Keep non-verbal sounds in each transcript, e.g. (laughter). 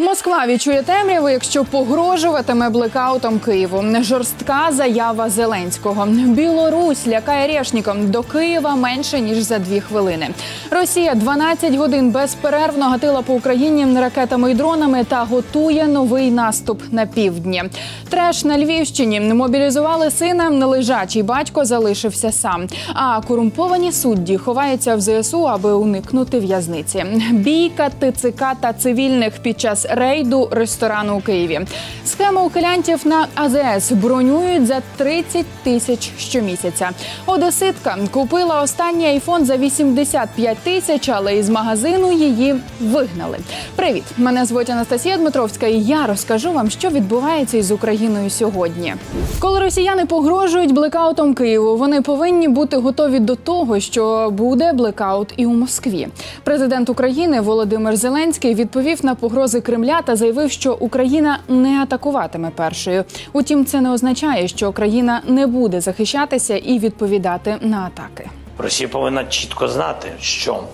Москва відчує темряву, якщо погрожуватиме блекаутом Києву. Жорстка заява Зеленського. Білорусь лякає решником до Києва менше ніж за дві хвилини. Росія 12 годин безперервно гатила по Україні ракетами і дронами та готує новий наступ на півдні. Треш на Львівщині мобілізували сина. Лежачий батько залишився сам. А корумповані судді ховаються в ЗСУ, аби уникнути в'язниці. Бійка ТЦК та цивільних під час рейду ресторану у Києві. Схема ухилянтів на АЗС бронюють за 30 тисяч щомісяця. Одеситка купила останній айфон за 85 тисяч, але із магазину її вигнали. Привіт, мене звуть Анастасія Дмитровська, і я розкажу вам, що відбувається із Україною сьогодні. Коли росіяни погрожують блекаутом Києву, вони повинні бути готові до того, що буде блекаут і у Москві. Президент України Володимир Зеленський відповів на погрози Кремля та заявив, що Україна не атакуватиме першою. Утім, це не означає, що країна не буде захищатися і відповідати на атаки. Росія повинна чітко знати, що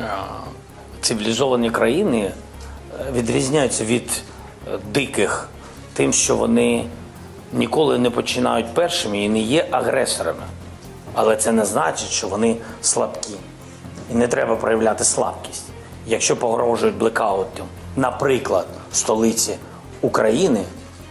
е, цивілізовані країни е, відрізняються від е, диких тим, що вони ніколи не починають першими і не є агресорами. Але це не значить, що вони слабкі. І не треба проявляти слабкість. Якщо погрожують блекаутом, наприклад, столиці України,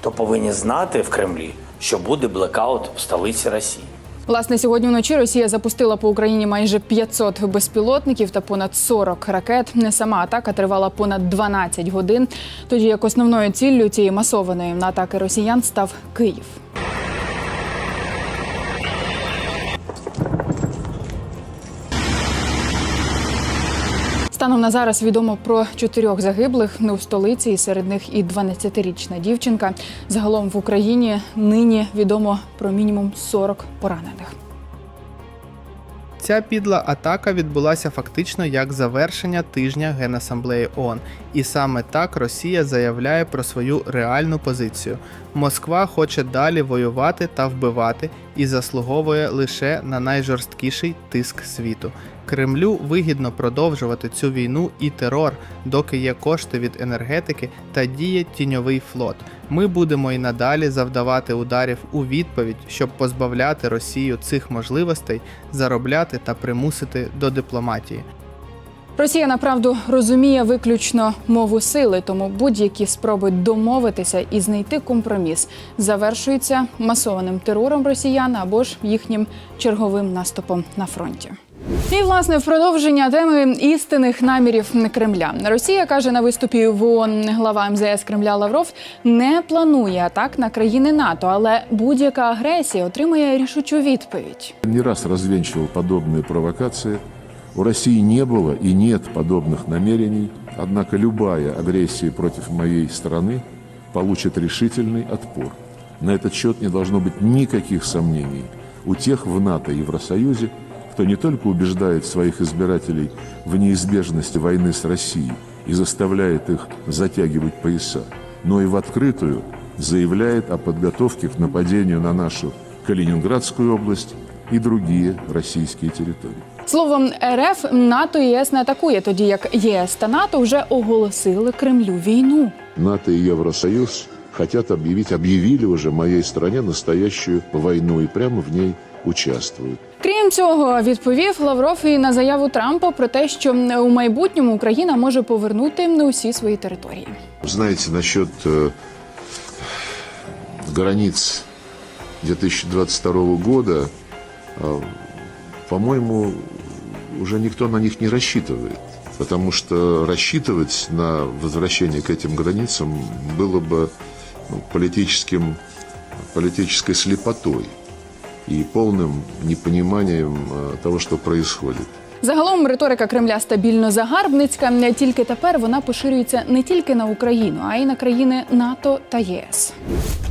то повинні знати в Кремлі, що буде блекаут в столиці Росії. Власне, сьогодні вночі Росія запустила по Україні майже 500 безпілотників та понад 40 ракет. Не сама атака тривала понад 12 годин. Тоді як основною ціллю цієї масованої атаки росіян став Київ. Станом на зараз відомо про чотирьох загиблих не у столиці, і серед них і 12-річна дівчинка. Загалом в Україні нині відомо про мінімум 40 поранених. Ця підла атака відбулася фактично як завершення тижня Генасамблеї ООН. І саме так Росія заявляє про свою реальну позицію. Москва хоче далі воювати та вбивати і заслуговує лише на найжорсткіший тиск світу. Кремлю вигідно продовжувати цю війну і терор, доки є кошти від енергетики та діє тіньовий флот. Ми будемо і надалі завдавати ударів у відповідь, щоб позбавляти Росію цих можливостей, заробляти та примусити до дипломатії. Росія направду розуміє виключно мову сили, тому будь-які спроби домовитися і знайти компроміс завершуються масованим терором росіян або ж їхнім черговим наступом на фронті. І власне в продовження теми істинних намірів Кремля Росія каже на виступі в ООН глава МЗС Кремля Лавров не планує атак на країни НАТО, але будь-яка агресія отримає рішучу відповідь. не раз развенчивал подобные провокации. У России не было и нет подобных намерений, однако любая агрессия против моей страны получит решительный отпор. На этот счет не должно быть никаких сомнений у тех в НАТО и Евросоюзе, кто не только убеждает своих избирателей в неизбежности войны с Россией и заставляет их затягивать пояса, но и в открытую заявляет о подготовке к нападению на нашу Калининградскую область и другие российские территории. Словом, РФ НАТО і ЄС не атакує, тоді як ЄС та НАТО вже оголосили Кремлю війну. НАТО и Евросоюз хотят объявить, объявили уже моей стране настоящую войну и прямо в ней участвуют. Крім цього, відповів Лавров і на заяву Трампа про те, що у майбутньому Україна може повернути не усі свої території. Знаете, насчет э, границ 2022 года, э, по-моему, уже никто на них не рассчитывает. Потому что рассчитывать на возвращение к этим границам было бы ну, политическим, политической слепотой и полным непониманием э, того, что происходит. Загалом риторика Кремля стабільно загарбницька. Не Тільки тепер вона поширюється не тільки на Україну, а й на країни НАТО та ЄС.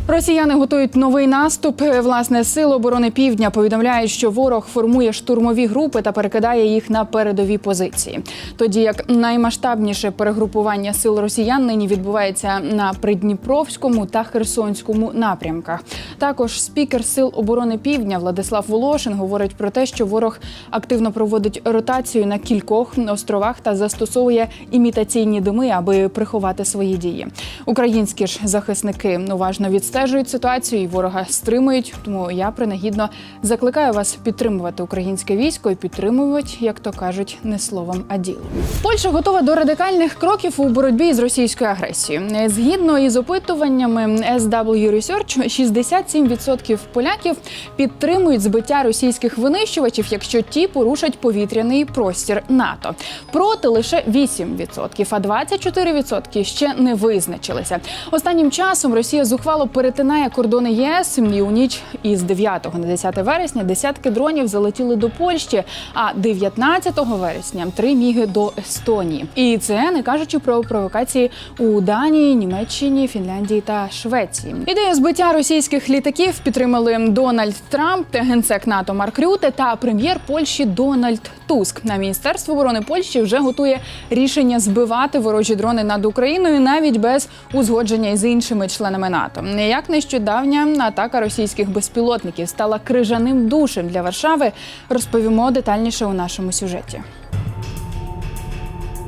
Росіяни готують новий наступ. Власне, сили оборони Півдня повідомляють, що ворог формує штурмові групи та перекидає їх на передові позиції. Тоді як наймасштабніше перегрупування сил росіян нині відбувається на Придніпровському та Херсонському напрямках. Також спікер сил оборони Півдня Владислав Волошин говорить про те, що ворог активно проводить ротацію на кількох островах та застосовує імітаційні дими, аби приховати свої дії. Українські ж захисники уважно відстежують ситуацію і ворога стримують. Тому я принагідно закликаю вас підтримувати українське військо і підтримувати, як то кажуть, не словом, а ділом. Польща готова до радикальних кроків у боротьбі з російською агресією. Згідно із опитуваннями SW Research, 67% поляків підтримують збиття російських винищувачів, якщо ті порушать повітряний простір НАТО. Проти лише 8%, а 24% ще не визначилися. Останнім часом Росія зухвало перетинає кордони ЄС. І у ніч із 9 на 10 вересня десятки дронів залетіли до Польщі, а 19 вересня три міги до Естонії. І це не кажучи про провокації у Данії, Німеччині, Фінляндії та Швеції. Ідею збиття російських літаків підтримали Дональд Трамп, генсек НАТО Марк Рюте та прем'єр Польщі Дональд Туск. На міністерство оборони Польщі вже готує рішення збивати ворожі дрони над Україною навіть без узгодження із іншими членами НАТО. Як нещодавня атака російських безпілотників стала крижаним душем для Варшави, розповімо детальніше у нашому сюжеті.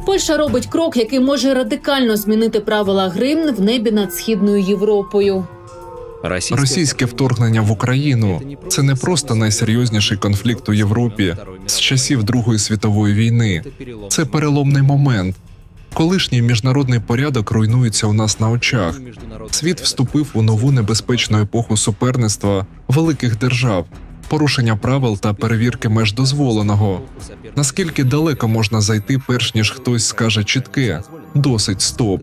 Польща робить крок, який може радикально змінити правила гри в небі над східною Європою. Російське вторгнення в Україну це не просто найсерйозніший конфлікт у Європі з часів Другої світової війни. Це переломний момент. Колишній міжнародний порядок руйнується у нас на очах. Світ вступив у нову небезпечну епоху суперництва великих держав, порушення правил та перевірки меж дозволеного. Наскільки далеко можна зайти, перш ніж хтось скаже чітке досить стоп.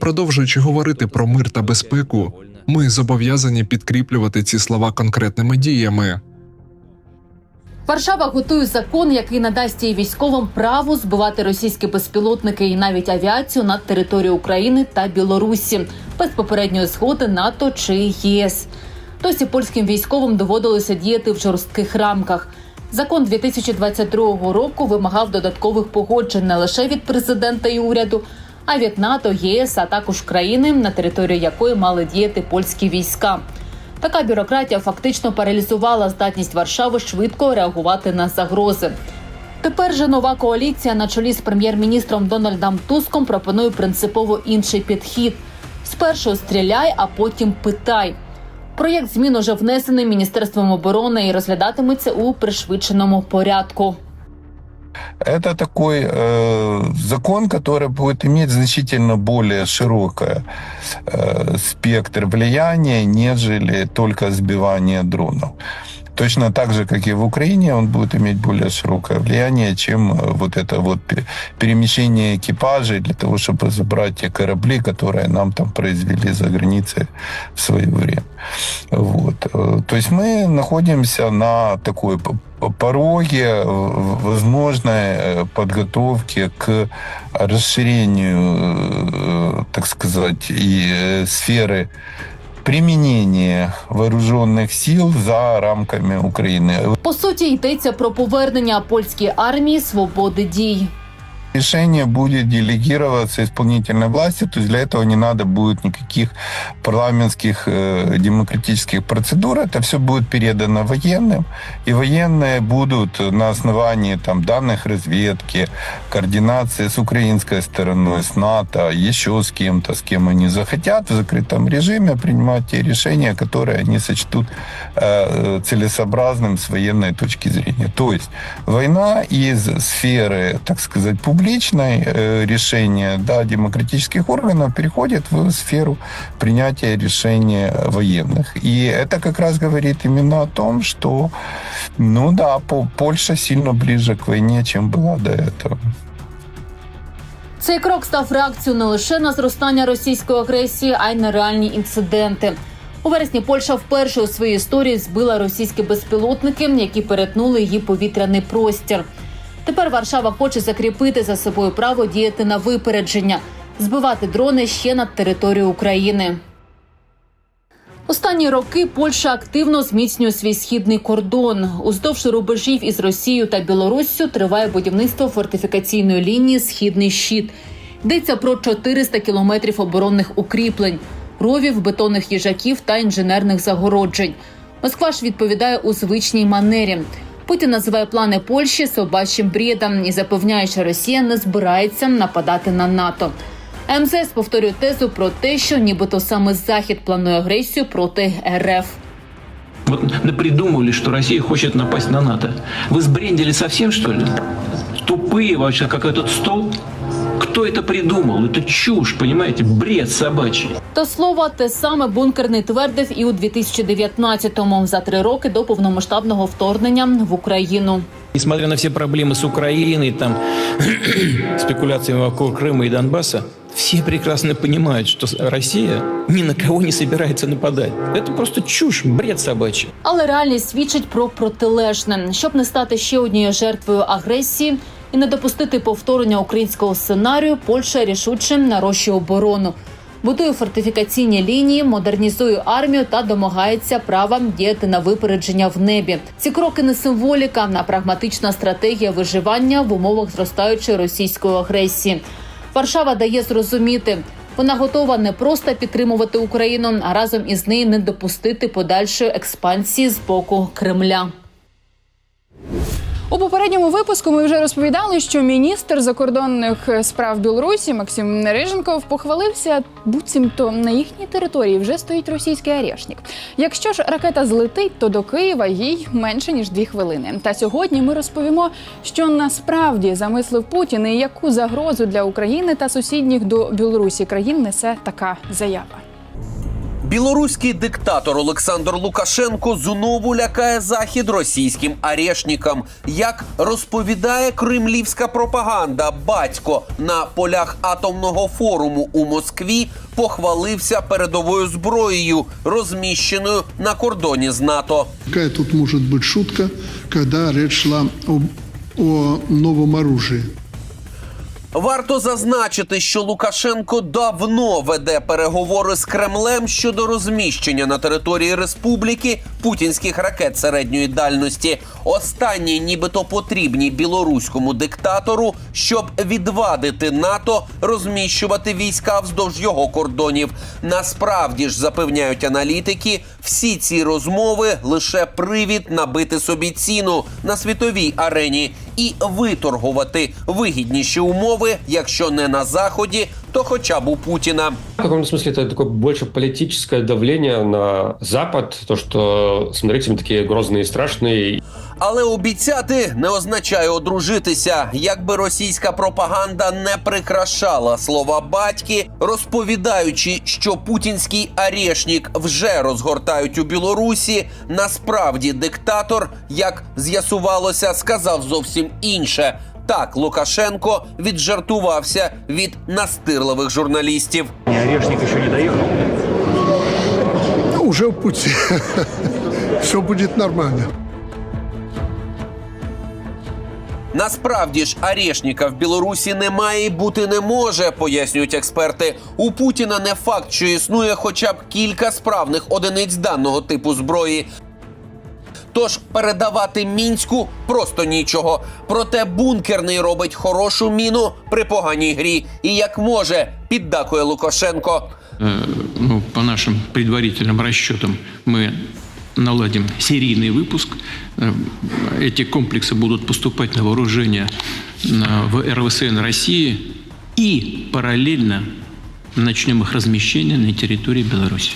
Продовжуючи говорити про мир та безпеку, ми зобов'язані підкріплювати ці слова конкретними діями. Варшава готує закон, який надасть її військовим право збивати російські безпілотники і навіть авіацію над територією України та Білорусі без попередньої згоди НАТО чи ЄС. Досі польським військовим доводилося діяти в жорстких рамках. Закон 2022 року вимагав додаткових погоджень не лише від президента і уряду, а від НАТО, ЄС, а також країни, на території якої мали діяти польські війська. Така бюрократія фактично паралізувала здатність Варшави швидко реагувати на загрози. Тепер же нова коаліція на чолі з прем'єр-міністром Дональдом Туском пропонує принципово інший підхід: спершу стріляй, а потім питай. Проєкт змін уже внесений міністерством оборони і розглядатиметься у пришвидшеному порядку. Это такой э, закон, который будет иметь значительно более широкий э, спектр влияния, нежели только сбивание дронов. Точно так же, как и в Украине, он будет иметь более широкое влияние, чем э, вот это вот пе- перемещение экипажей для того, чтобы забрать те корабли, которые нам там произвели за границей в свое время. Вот. Э, То есть мы находимся на такой пороге э, возможной подготовки к расширению, так сказать, и сферы применения вооружених сил за рамками України. По суті, йдеться про повернення польській армії свободи дій. Решение будет делегироваться исполнительной власти, то есть для этого не надо будет никаких парламентских э, демократических процедур. Это все будет передано военным, и военные будут на основании там, данных разведки, координации с украинской стороной, с НАТО, еще с кем-то, с кем они захотят, в закрытом режиме принимать те решения, которые они сочтут э, целесообразным с военной точки зрения. То есть война из сферы, так сказать, публичной э, решения да, демократических органов переходит в сферу принятия решения военных. И это как раз говорит именно о том, что, ну да, По- Польша сильно ближе к войне, чем была до этого. Цей крок став реакцією не лише на зростання російської агресії, а й на реальні інциденти. У вересні Польща вперше у своїй історії збила російські безпілотники, які перетнули її повітряний простір. Тепер Варшава хоче закріпити за собою право діяти на випередження, збивати дрони ще над територією України. Останні роки Польща активно зміцнює свій східний кордон. Уздовж рубежів із Росією та Білоруссю триває будівництво фортифікаційної лінії Східний щит. Йдеться про 400 кілометрів оборонних укріплень, ровів, бетонних їжаків та інженерних загороджень. Москва ж відповідає у звичній манері. Путін називає плани Польщі собачим бредом і запевняє, що Росія не збирається нападати на НАТО. МЗС повторює тезу про те, що нібито саме Захід планує агресію проти РФ. Вот напридумывали, что Россия хочет напасть на НАТО. Вы сбрендили совсем, что ли? Тупые вообще, как этот стол? Кто это придумал? Это чушь, понимаете? Бред собачий. До слова, те саме бункерний твердив і у 2019-му, за три роки до повномасштабного вторгнення в Україну. Несмотря на все проблемы с Украиной, там, (clears throat) спекуляциями вокруг Крыма и Донбасса, все прекрасно понимают, что Россия ни на кого не собирается нападать. Это просто чушь, бред собачий. Але реальність свідчить про протилежне, щоб не стати ще однією жертвою агресії і не допустити повторення українського сценарію. Польща рішуче нарощує оборону. Будує фортифікаційні лінії, модернізує армію та домагається права діяти на випередження в небі. Ці кроки не символіка, а прагматична стратегія виживання в умовах зростаючої російської агресії. Варшава дає зрозуміти, вона готова не просто підтримувати Україну, а разом із нею не допустити подальшої експансії з боку Кремля. У попередньому випуску ми вже розповідали, що міністр закордонних справ Білорусі Максим Нериженков похвалився, буцімто на їхній території вже стоїть російський арешник. Якщо ж ракета злетить, то до Києва їй менше ніж дві хвилини. Та сьогодні ми розповімо, що насправді замислив Путін і яку загрозу для України та сусідніх до Білорусі країн несе така заява. Білоруський диктатор Олександр Лукашенко знову лякає захід російським арешникам. Як розповідає кремлівська пропаганда, батько на полях атомного форуму у Москві похвалився передовою зброєю, розміщеною на кордоні з НАТО. Какая тут может быть шутка, когда речь шла об, о новом оружии? Варто зазначити, що Лукашенко давно веде переговори з Кремлем щодо розміщення на території республіки путінських ракет середньої дальності. Останні, нібито потрібні білоруському диктатору, щоб відвадити НАТО розміщувати війська вздовж його кордонів. Насправді ж запевняють аналітики, всі ці розмови лише привід набити собі ціну на світовій арені і виторгувати вигідніші умови, якщо не на заході, то хоча б у Путіна. В каком-то смысле это такое больше политическое давление на Запад, то, что, смотрите, мы такие грозные и страшные, Але обіцяти не означає одружитися. Якби російська пропаганда не прикрашала слова батьки, розповідаючи, що путінський арешник вже розгортають у Білорусі. Насправді диктатор, як з'ясувалося, сказав зовсім інше. Так Лукашенко віджартувався від настирливих журналістів. Уже в пути. (laughs) Все будет нормально. Насправді ж арешника в Білорусі немає і бути не може, пояснюють експерти. У Путіна не факт, що існує хоча б кілька справних одиниць даного типу зброї. Тож передавати мінську просто нічого. Проте бункерний робить хорошу міну при поганій грі. І як може, піддакує Лукашенко. Э, ну, по нашим предварительным расчетам мы наладим серийный выпуск. Э, Эти комплексы будут поступать на вооружение на- в РВСН России и параллельно начнем их размещение на территории Беларуси.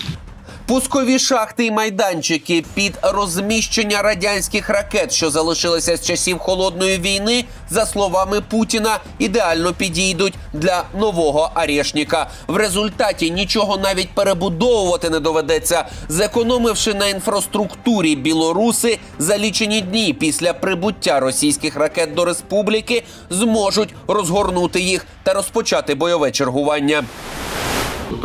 Пускові шахти й майданчики під розміщення радянських ракет, що залишилися з часів холодної війни, за словами Путіна, ідеально підійдуть для нового арешника. В результаті нічого навіть перебудовувати не доведеться, зекономивши на інфраструктурі білоруси за лічені дні після прибуття російських ракет до республіки зможуть розгорнути їх та розпочати бойове чергування.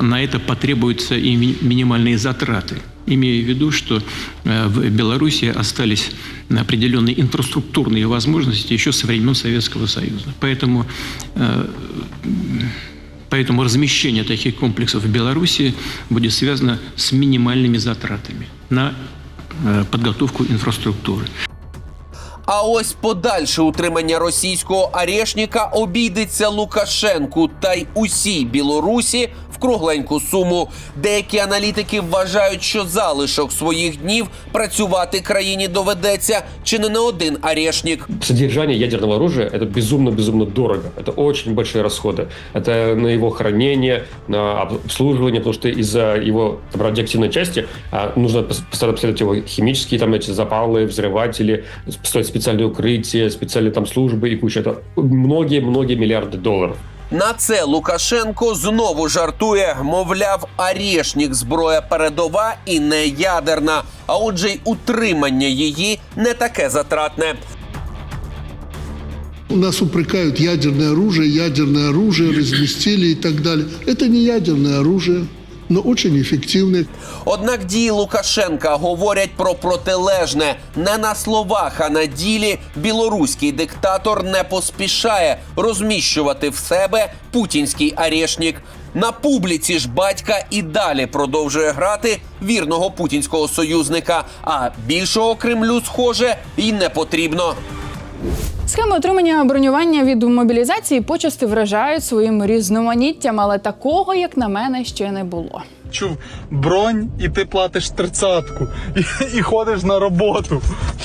На это потребуются и ми- минимальные затраты. Имея в виду, что э, в Беларуси остались определенные инфраструктурные возможности еще со времен Советского Союза. Поэтому э, Поэтому размещение таких комплексов в Беларуси будет связано с минимальными затратами на э, подготовку инфраструктуры. А ось подальше утримання російського арешника обійдеться Лукашенку та й усій Білорусі в кругленьку суму. Деякі аналітики вважають, що залишок своїх днів працювати країні доведеться чи не на один арешник. Содержание ядерного оружия – это безумно-безумно дорого. Это очень большие расходы. Это на его хранение, на обслуживание, потому что из-за его там, радиоактивной части а, нужно пос- постоянно обследовать его химические там эти запалы, взрыватели, строить специальные укрытия, специальные там службы и куча. Это многие-многие миллиарды долларов. На це Лукашенко знову жартує, мовляв, арішнік зброя передова і не ядерна. А отже, й утримання її не таке затратне. У Нас упрекают ядерное оружие, ядерное оружие (clears throat) разместили и так далее. Это не ядерное оружие, но очень эффективное. Однак дії Лукашенка говорять про протилежне. Не на словах, а на ділі білоруський диктатор не поспішає розміщувати в себе путінський арешник. На публіці ж батька і далі продовжує грати вірного путінського союзника. А більшого Кремлю, схоже, й не потрібно. Схеми отримання бронювання від мобілізації почасти вражають своїм різноманіттям, але такого, як на мене, ще не було. чув бронь, і ти платиш тридцятку, і, і ходиш на роботу.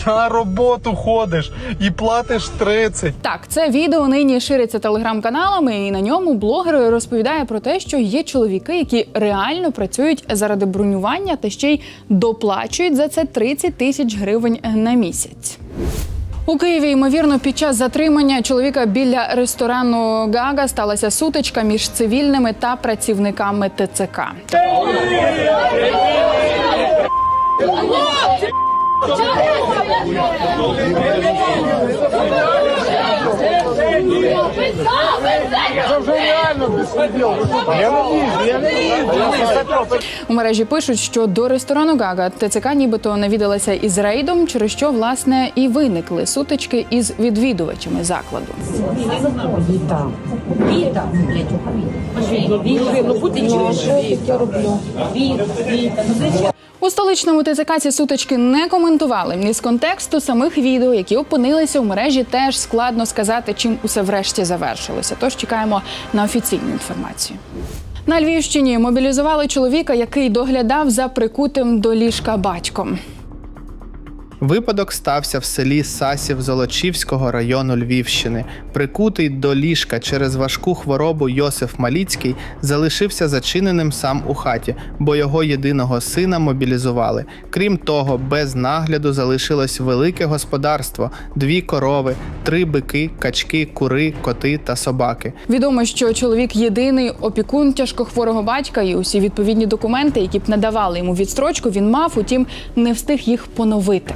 На роботу ходиш і платиш 30. Так, це відео нині шириться телеграм-каналами, і на ньому блогер розповідає про те, що є чоловіки, які реально працюють заради бронювання та ще й доплачують за це 30 тисяч гривень на місяць. У Києві, ймовірно, під час затримання чоловіка біля ресторану Гага сталася сутичка між цивільними та працівниками ТЦК. У мережі пишуть, що до ресторану Гага ТЦК нібито навідалася із рейдом, через що власне і виникли сутички із відвідувачами закладу. У столичному ТЦК ці сутички не коментували. Із контексту самих відео, які опинилися в мережі, теж складно сказати, чим усе врешті завершилося. Тож чекаємо на офіційну інформацію. На Львівщині мобілізували чоловіка, який доглядав за прикутим до ліжка батьком. Випадок стався в селі Сасів Золочівського району Львівщини. Прикутий до ліжка через важку хворобу Йосиф Маліцький залишився зачиненим сам у хаті, бо його єдиного сина мобілізували. Крім того, без нагляду залишилось велике господарство: дві корови, три бики, качки, кури, коти та собаки. Відомо, що чоловік єдиний опікун тяжкохворого батька, і усі відповідні документи, які б надавали йому відстрочку, він мав, утім, не встиг їх поновити.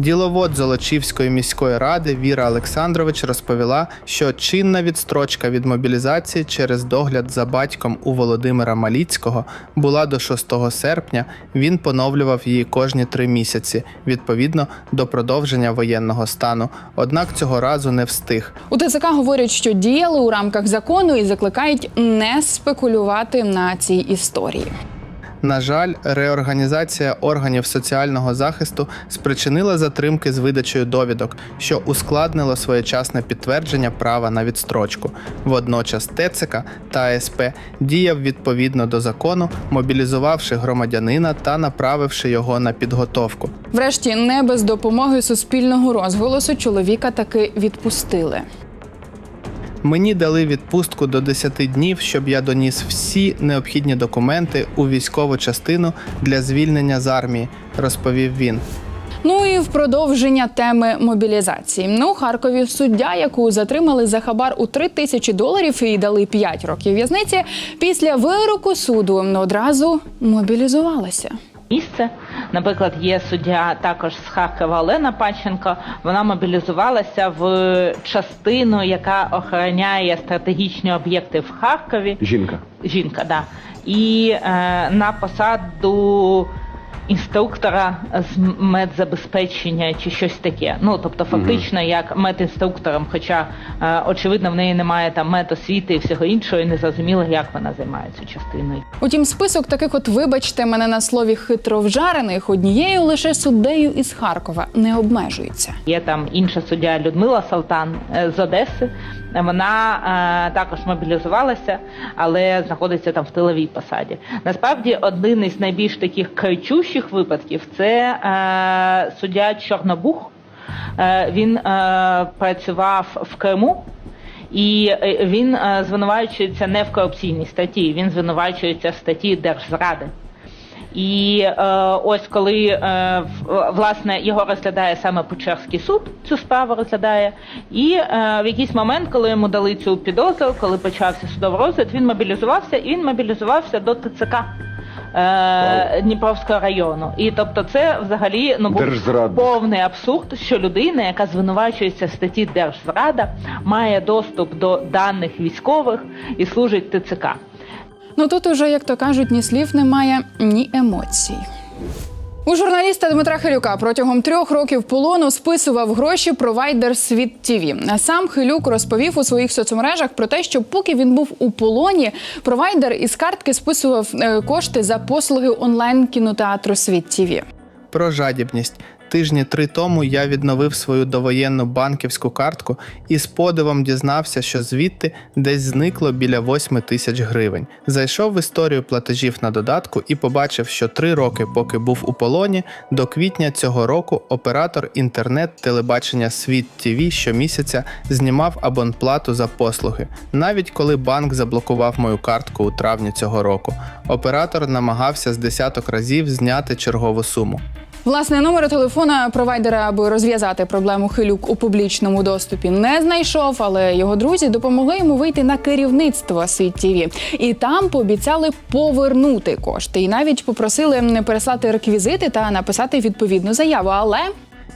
Діловод Золочівської міської ради Віра Олександрович розповіла, що чинна відстрочка від мобілізації через догляд за батьком у Володимира Маліцького була до 6 серпня. Він поновлював її кожні три місяці відповідно до продовження воєнного стану. Однак цього разу не встиг. У ТЦК говорять, що діяли у рамках закону і закликають не спекулювати на цій історії. На жаль, реорганізація органів соціального захисту спричинила затримки з видачею довідок, що ускладнило своєчасне підтвердження права на відстрочку. Водночас ТЦК та СП діяв відповідно до закону, мобілізувавши громадянина та направивши його на підготовку. Врешті, не без допомоги суспільного розголосу чоловіка таки відпустили. Мені дали відпустку до 10 днів, щоб я доніс всі необхідні документи у військову частину для звільнення з армії, розповів він. Ну і в продовження теми мобілізації. Ну, Харкові суддя, яку затримали за хабар у 3 тисячі доларів і дали 5 років в'язниці, після вироку суду одразу мобілізувалася. Місце. Наприклад, є суддя також з Харкова Олена Паченко. Вона мобілізувалася в частину, яка охороняє стратегічні об'єкти в Харкові. Жінка. Жінка, да. І е, на посаду інструктора з медзабезпечення чи щось таке. Ну тобто, фактично, як медінструктором, хоча е, очевидно в неї немає там медосвіти і всього іншого, і не зрозуміло, як вона займається частиною. Утім, список таких, от вибачте мене на слові хитро вжарених, однією лише суддею із Харкова не обмежується. Є там інша суддя Людмила Салтан е, з Одеси. Вона е, також мобілізувалася, але знаходиться там в тиловій посаді. Насправді, один із найбільш таких кричущих випадків це е, суддя Чорнобух. Е, він е, працював в Криму. І е, він е, звинувачується не в корупційній статті, він звинувачується в статті держзради. І е, ось коли е, власне його розглядає саме Печерський суд, цю справу розглядає, і е, в якийсь момент, коли йому дали цю підозру, коли почався судовий розгляд, він мобілізувався і він мобілізувався до ТЦК. Е, Дніпровського району, і тобто, це взагалі ну був повний абсурд, що людина, яка звинувачується в статті Держзрада, має доступ до даних військових і служить ТЦК. Ну тут уже, як то кажуть, ні слів немає, ні емоцій. У журналіста Дмитра Хилюка протягом трьох років полону списував гроші провайдер Світ ТІВІ. Сам Хилюк розповів у своїх соцмережах про те, що поки він був у полоні, провайдер із картки списував е, кошти за послуги онлайн кінотеатру Світ ТІВІ. Про жадібність. Тижні три тому я відновив свою довоєнну банківську картку і з подивом дізнався, що звідти десь зникло біля 8 тисяч гривень. Зайшов в історію платежів на додатку і побачив, що три роки, поки був у полоні, до квітня цього року оператор інтернет-телебачення Світ ТВ щомісяця знімав абонплату за послуги. Навіть коли банк заблокував мою картку у травні цього року, оператор намагався з десяток разів зняти чергову суму. Власне, номер телефона провайдера, аби розв'язати проблему хилюк у публічному доступі, не знайшов, але його друзі допомогли йому вийти на керівництво Світ ТВ. І там пообіцяли повернути кошти. І навіть попросили не переслати реквізити та написати відповідну заяву. Але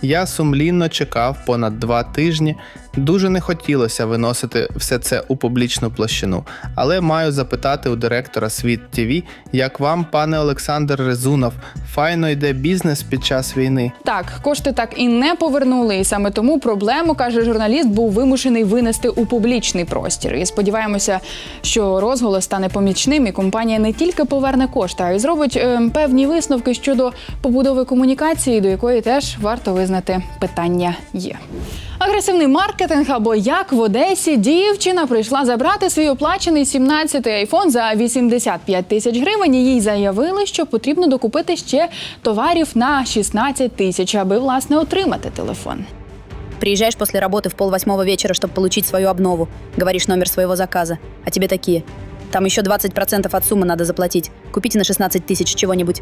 Я сумлінно чекав понад два тижні. Дуже не хотілося виносити все це у публічну площину, але маю запитати у директора Світ ТВ, як вам, пане Олександр Резунов, файно йде бізнес під час війни. так, кошти так і не повернули. І саме тому проблему каже журналіст, був вимушений винести у публічний простір. І сподіваємося, що розголос стане помічним, і компанія не тільки поверне кошти, а й зробить е, певні висновки щодо побудови комунікації, до якої теж варто визнати питання є. Агресивний маркетинг або як в Одесі дівчина прийшла забрати свій оплачений 17-й айфон за 85 тисяч гривень. і Їй заявили, що потрібно докупити ще товарів на 16 тисяч, аби власне отримати телефон. Приезжаешь после работы в полвосьмого вечера, чтобы получить свою обнову. Говоришь номер своего заказа. А тебе такие. Там еще 20% от суммы надо заплатить. Купите на 16 тысяч чего-нибудь.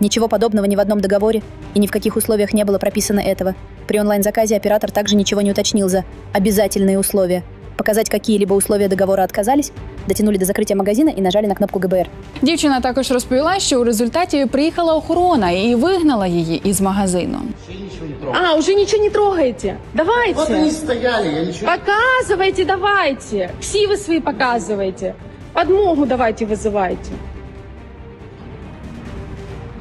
Ничего подобного ни в одном договоре и ни в каких условиях не было прописано этого. При онлайн-заказе оператор также ничего не уточнил за обязательные условия. Показать какие-либо условия договора отказались, дотянули до закрытия магазина и нажали на кнопку ГБР. Дівчина також розповіла, що у результаті приїхала охорона і вигнала її із магазину. А, уже ничего не трогаете. Давайте. Вот они стояли, я ничего... Показывайте, давайте. Ксивы свои показывайте. Подмогу давайте вызывайте.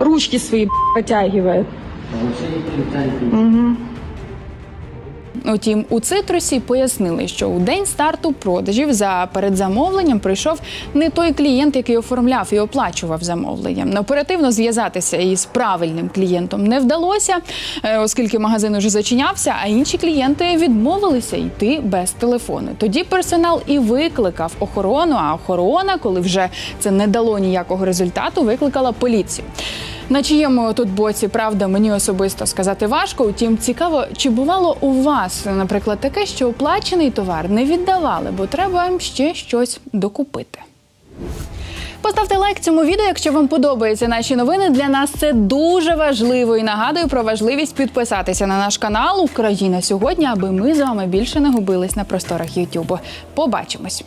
Ручки свои протягивает. Угу. Утім, у цитрусі пояснили, що у день старту продажів за передзамовленням прийшов не той клієнт, який оформляв і оплачував замовлення. Оперативно зв'язатися із правильним клієнтом не вдалося, е, оскільки магазин уже зачинявся, а інші клієнти відмовилися йти без телефону. Тоді персонал і викликав охорону. А охорона, коли вже це не дало ніякого результату, викликала поліцію. На чиєму тут боці правда мені особисто сказати важко. Утім, цікаво, чи бувало у вас, наприклад, таке, що оплачений товар не віддавали, бо треба ще щось докупити. Поставте лайк цьому відео, якщо вам подобаються наші новини. Для нас це дуже важливо. І нагадую про важливість підписатися на наш канал Україна сьогодні, аби ми з вами більше не губились на просторах Ютубу. Побачимось.